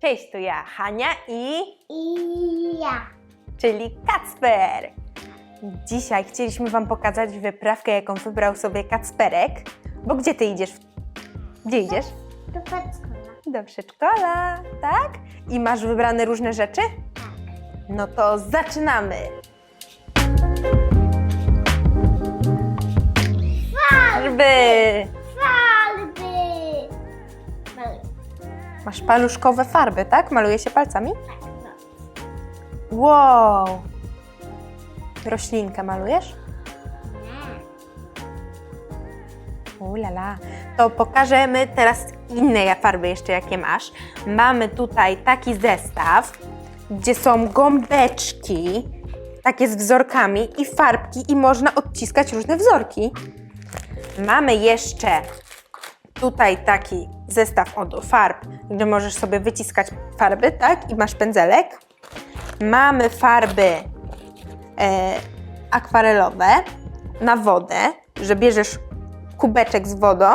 Cześć, to ja, Hania i... I ja. czyli Kacper. Dzisiaj chcieliśmy Wam pokazać wyprawkę, jaką wybrał sobie Kacperek. Bo gdzie Ty idziesz? Gdzie idziesz? Do przedszkola. Do przedszkola, tak? I masz wybrane różne rzeczy? Tak. No to zaczynamy! Farby! Masz paluszkowe farby, tak? Maluje się palcami? Tak, no. Wow! Roślinkę malujesz? Nie. Ulala. To pokażemy teraz inne farby jeszcze, jakie masz. Mamy tutaj taki zestaw, gdzie są gąbeczki, takie z wzorkami i farbki i można odciskać różne wzorki. Mamy jeszcze tutaj taki zestaw od farb, gdzie możesz sobie wyciskać farby, tak? I masz pędzelek. Mamy farby e, akwarelowe na wodę, że bierzesz kubeczek z wodą,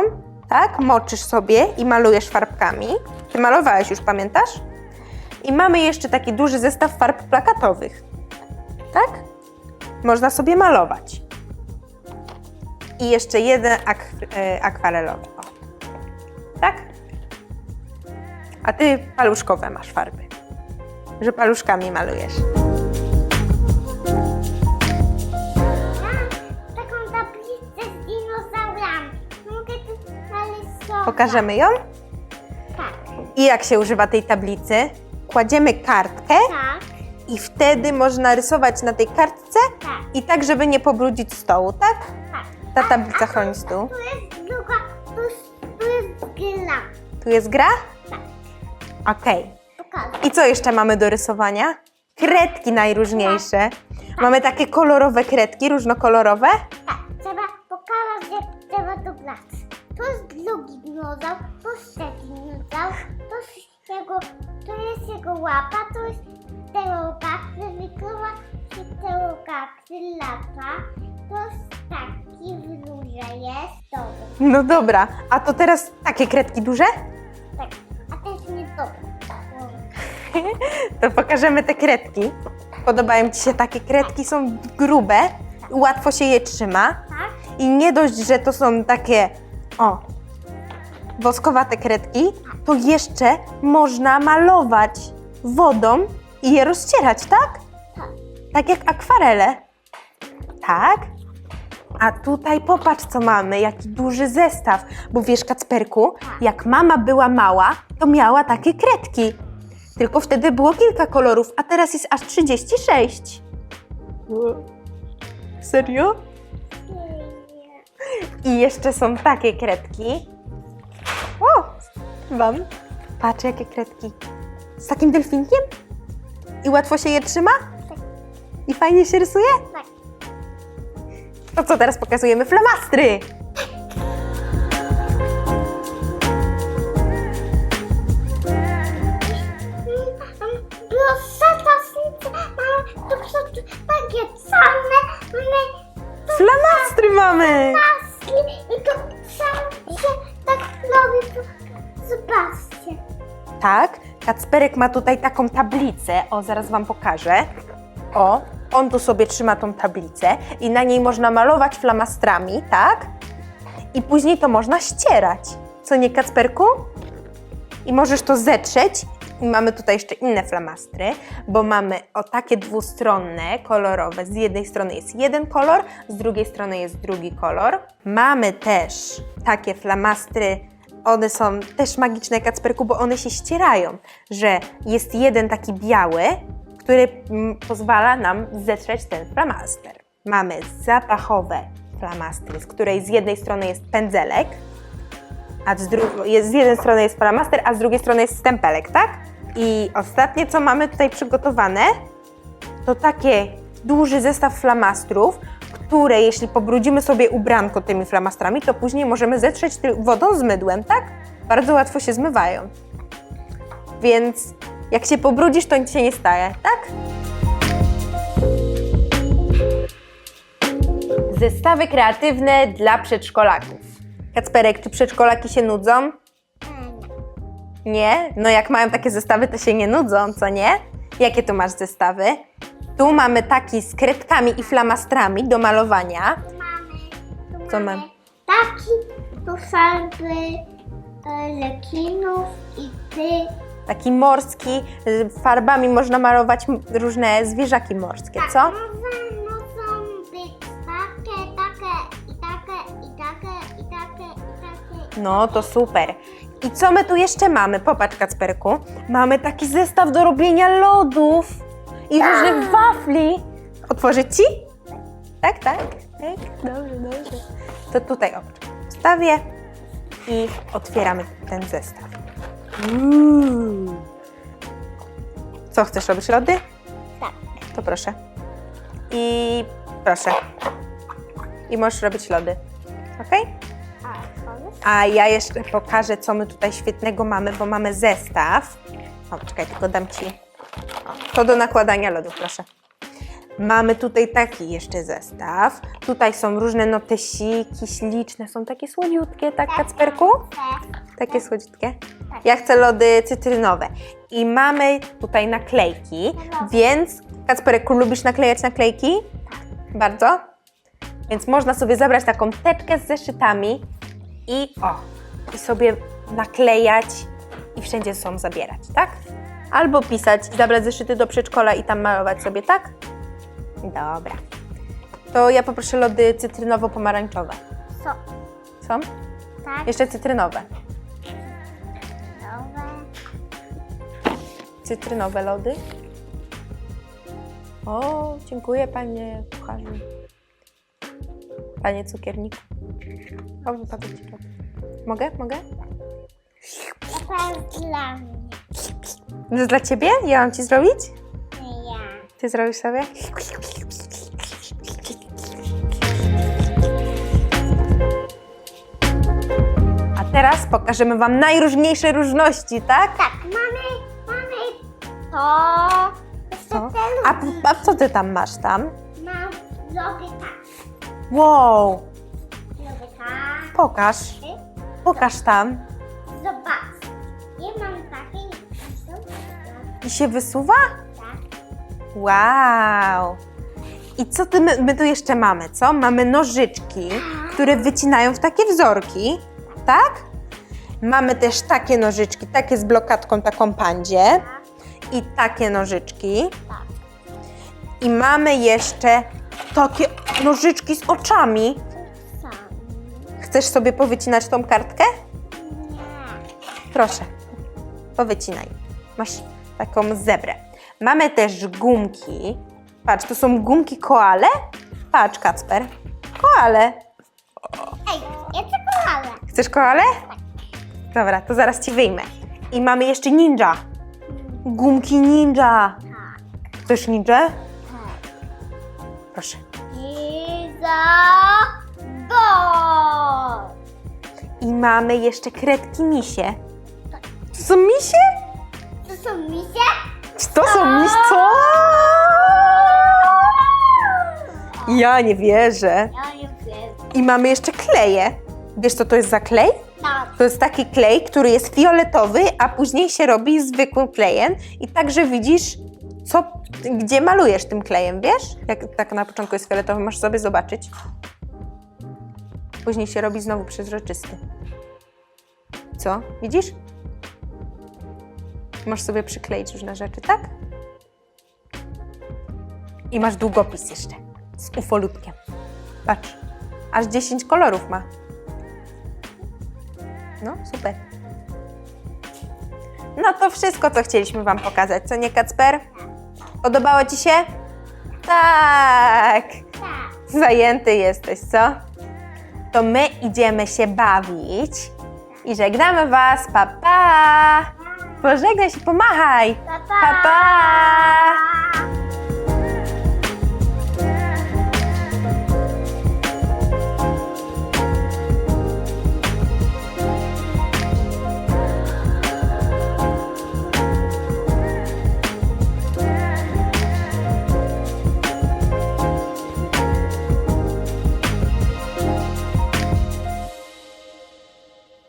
tak? Moczysz sobie i malujesz farbkami. Ty malowałeś już, pamiętasz? I mamy jeszcze taki duży zestaw farb plakatowych. Tak? Można sobie malować. I jeszcze jeden e, akwarelowy. Tak? A ty paluszkowe masz farby. Że paluszkami malujesz. Mam taką tablicę z dinozaurami. Mogę tu narysować. Pokażemy ją? Tak. I jak się używa tej tablicy? Kładziemy kartkę Tak. i wtedy można rysować na tej kartce Tak. i tak, żeby nie pobrudzić stołu, tak? Tak. Ta tablica chroni stół. Tu jest druga, gra. Tu jest gra? Tak. Okej. Pokażę. I co jeszcze mamy do rysowania? Kredki najróżniejsze. Mamy takie kolorowe kredki, różnokolorowe. Tak, trzeba pokazać, jak trzeba to brać. To jest drugi dinozaur, to jest trzeci dinozaur, to jest jego, to jest jego łapa, to jest pterodaktyl, wykrywa się to jest taki w górze jest, to No dobra, a to teraz takie kredki duże? tak, a jest nie to. To pokażemy te kredki. Podobają Ci się takie kredki? Są grube, łatwo się je trzyma. Tak? I nie dość, że to są takie, o, woskowate kredki, to jeszcze można malować wodą i je rozcierać, tak? Tak. Tak jak akwarele. Tak? A tutaj popatrz, co mamy, jaki duży zestaw. Bo wiesz, Kacperku, jak mama była mała, to miała takie kredki. Tylko wtedy było kilka kolorów, a teraz jest aż 36. Serio? I jeszcze są takie kredki. O! Wam. Patrz, jakie kredki. Z takim delfinkiem? I łatwo się je trzyma? I fajnie się rysuje? Tak. To co teraz pokazujemy? Flamastry! Brosata, mamy tu przodu takie same, Flamastry mamy! maski i to sam się tak robi. to- Zobaczcie. Tak, Kacperek ma tutaj taką tablicę. O, zaraz Wam pokażę. O, on tu sobie trzyma tą tablicę i na niej można malować flamastrami, tak? I później to można ścierać. Co nie, Kacperku? I możesz to zetrzeć. I mamy tutaj jeszcze inne flamastry, bo mamy o takie dwustronne, kolorowe. Z jednej strony jest jeden kolor, z drugiej strony jest drugi kolor. Mamy też takie flamastry, one są też magiczne, Kacperku, bo one się ścierają, że jest jeden taki biały, który mm, pozwala nam zetrzeć ten flamaster. Mamy zapachowe flamastry, z której z jednej strony jest pędzelek, a z, jest, z jednej strony jest flamaster, a z drugiej strony jest stempelek, tak? I ostatnie, co mamy tutaj przygotowane, to takie duży zestaw flamastrów, które jeśli pobrudzimy sobie ubranko tymi flamastrami, to później możemy zetrzeć wodą z mydłem, tak? Bardzo łatwo się zmywają. Więc jak się pobrudzisz, to nic się nie staje, tak? Zestawy kreatywne dla przedszkolaków. Kacperek, czy przedszkolaki się nudzą? Nie? No jak mają takie zestawy, to się nie nudzą, co nie? Jakie tu masz zestawy? Tu mamy taki z kredkami i flamastrami do malowania. Mamy, tu Co mamy mam? taki, tu farby e, i ty. Taki morski, z farbami można malować różne zwierzaki morskie, co? Tak, muszą być takie, takie i takie i takie i takie i takie. No to super. I co my tu jeszcze mamy? Popatrz, Kacperku. Mamy taki zestaw do robienia lodów i różnych wafli. Otworzyć ci? Tak, tak. tak. Dobrze, dobrze. To tutaj oprócz. Wstawię i otwieramy ten zestaw. Co chcesz robić lody? Tak. To proszę. I proszę. I możesz robić lody. Ok? A, ja jeszcze pokażę, co my tutaj świetnego mamy, bo mamy zestaw. O, czekaj, tylko dam Ci. O, to do nakładania lodu, proszę. Mamy tutaj taki jeszcze zestaw. Tutaj są różne notesiki śliczne, są takie słodziutkie, tak, Kacperku? Tak. Takie słodziutkie. Ja chcę lody cytrynowe. I mamy tutaj naklejki, więc Kacperku, lubisz naklejać naklejki? Bardzo? Więc można sobie zabrać taką teczkę z zeszytami i o, i sobie naklejać i wszędzie są zabierać, tak? Albo pisać, zabrać zeszyty do przedszkola i tam malować sobie, tak? Dobra. To ja poproszę lody cytrynowo-pomarańczowe. Co? Są? Tak. Jeszcze cytrynowe. Cytrynowe lody. O, dziękuję panie kucharzu. Panie cukierniku. O, wypadł ci. Mogę? Mogę? To jest dla mnie. To jest dla ciebie? Ja mam ci zrobić? Ja. Ty zrobisz sobie? A teraz pokażemy wam najróżniejsze różności, tak? Tak, mamy to. Co? A, a co ty tam masz tam? Mam, lubię tak. Wow, tak. pokaż. Pokaż tam. Zobacz. Ja mam takie i są. I się wysuwa? Tak. Wow! I co ty, my, my tu jeszcze mamy, co? Mamy nożyczki, które wycinają w takie wzorki, tak? Mamy też takie nożyczki, takie z blokadką, taką pandzie. I takie nożyczki. Tak. I mamy jeszcze takie nożyczki z oczami. Chcesz sobie powycinać tą kartkę? Nie. Proszę, powycinaj. Masz taką zebrę. Mamy też gumki. Patrz, to są gumki koale. Patrz, Kacper. Koale. Ej, ja chcę koalę. Chcesz koale? Dobra, to zaraz ci wyjmę. I mamy jeszcze ninja. Gumki ninja. Tak. Chcesz ninja? Tak. Proszę. Iza. Go. I mamy jeszcze kredki misie. To są misie? To są misie? Czy to są misie? Co? Ja nie wierzę. Ja nie wiem. I mamy jeszcze kleje. Wiesz, co to jest za klej? To jest taki klej, który jest fioletowy, a później się robi zwykłym klejem i także widzisz, co, gdzie malujesz tym klejem, wiesz? Jak tak na początku jest fioletowy, możesz sobie zobaczyć. Później się robi znowu przezroczysty. Co? Widzisz? Możesz sobie przykleić różne rzeczy, tak? I masz długopis jeszcze z ufolutkiem. Patrz, aż 10 kolorów ma. No, super. No to wszystko, co chcieliśmy Wam pokazać, co nie, Kacper? Podobało Ci się? Tak! Tak. Zajęty jesteś, co? To my idziemy się bawić i żegnamy Was. Pa, pa! Pożegnaj się, pomachaj! Pa, Pa, pa! pa.